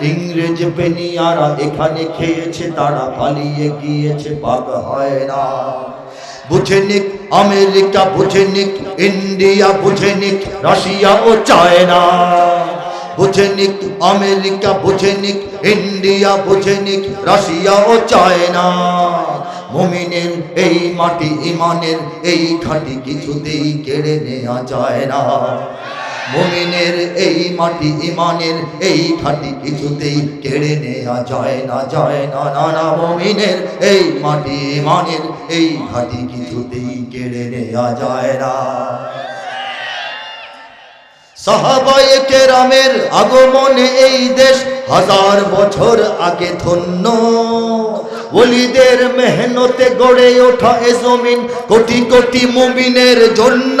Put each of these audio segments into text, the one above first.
ইংরেজ বেনিয়ারা এখানে খেয়েছে, তারা পালিয়ে গিয়েছে পাক হয় না। বুঝে নিক, আমেরিকা বুঝে নিক, ইন্ডিয়া বুঝে নিক, রাশিয়া ও চায়না। বুঝে নিক, আমেরিকা বুঝে নিক, ইন্ডিয়া বুঝে নিক, রাশিয়া ও চায়না। মুমিনের এই মাটি, ইমানের এই খাঁটি কিছুতেই কেড়ে নেওয়া যায় না। মুমিনের এই মাটি ইমানের এই খাঁটি কিছুতেই কেড়ে নেয়া যায় না যায় না না না। মুমিনের এই মাটি ইমানের এই খাঁটি কিছুতেই কেড়ে নেয়া যায় না। সাহাবায়ে কেরামের আগমনে এই দেশ হাজার বছর আগে ধন্য। ওলিদের মেহনতে গড়ে ওঠা এ জমিন কোটি কোটি মুমিনের জন্য।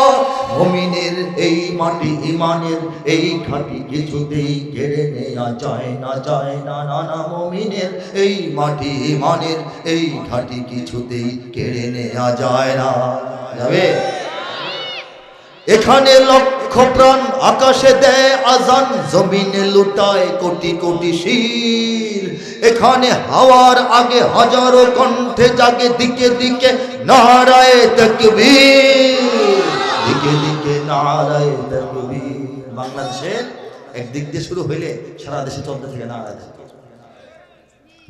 মুমিনের এই মাটি ইমানের এই খাঁটি কিছুতেই কেড়ে নেওয়া যায় না যায় না না না, মুমিনের এই মাটি ইমানের এই খাঁটি কিছুতেই কেড়ে নেওয়া যায় না, যাবে? এখানে লক্ষ প্রাণ আকাশে দেয় আজান, জমিনে লুটায় কোটি কোটি শির। এখানে হাওয়ার আগে হাজারো কণ্ঠে জাগে দিকে দিকে নারায় তকবীর। দিকে দিকে বাংলাদেশের একদিক দিয়ে শুরু হইলে সারা দেশে চলতে থাকে নারায় তকবীর।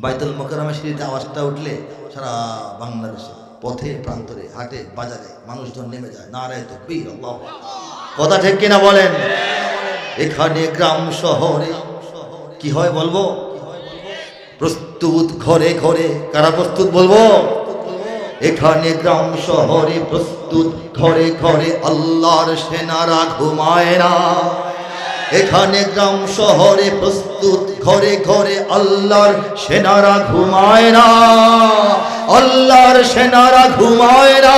বাইতুল মোকারমে সিঁড়িতে আওয়াজটা উঠলে সারা বাংলাদেশে পথে, প্রান্তরে, হাটে, বাজারে মানুষজন নেমে যায় নারায় তো বীর কথা ঠিক কিনা বলেন? এখানে গ্রাম শহরে কি হয় বলব? প্রস্তুত ঘরে ঘরে কারা প্রস্তুত বলব? এখানে গ্রাম শহরে প্রস্তুত, ঘরে ঘরে আল্লাহর সেনারা ঘুমায় না। এখানে গ্রাম শহরে প্রস্তুত, ঘরে ঘরে আল্লাহর সেনারা ঘুমায় না। আল্লাহর সেনারা ঘুমায় না।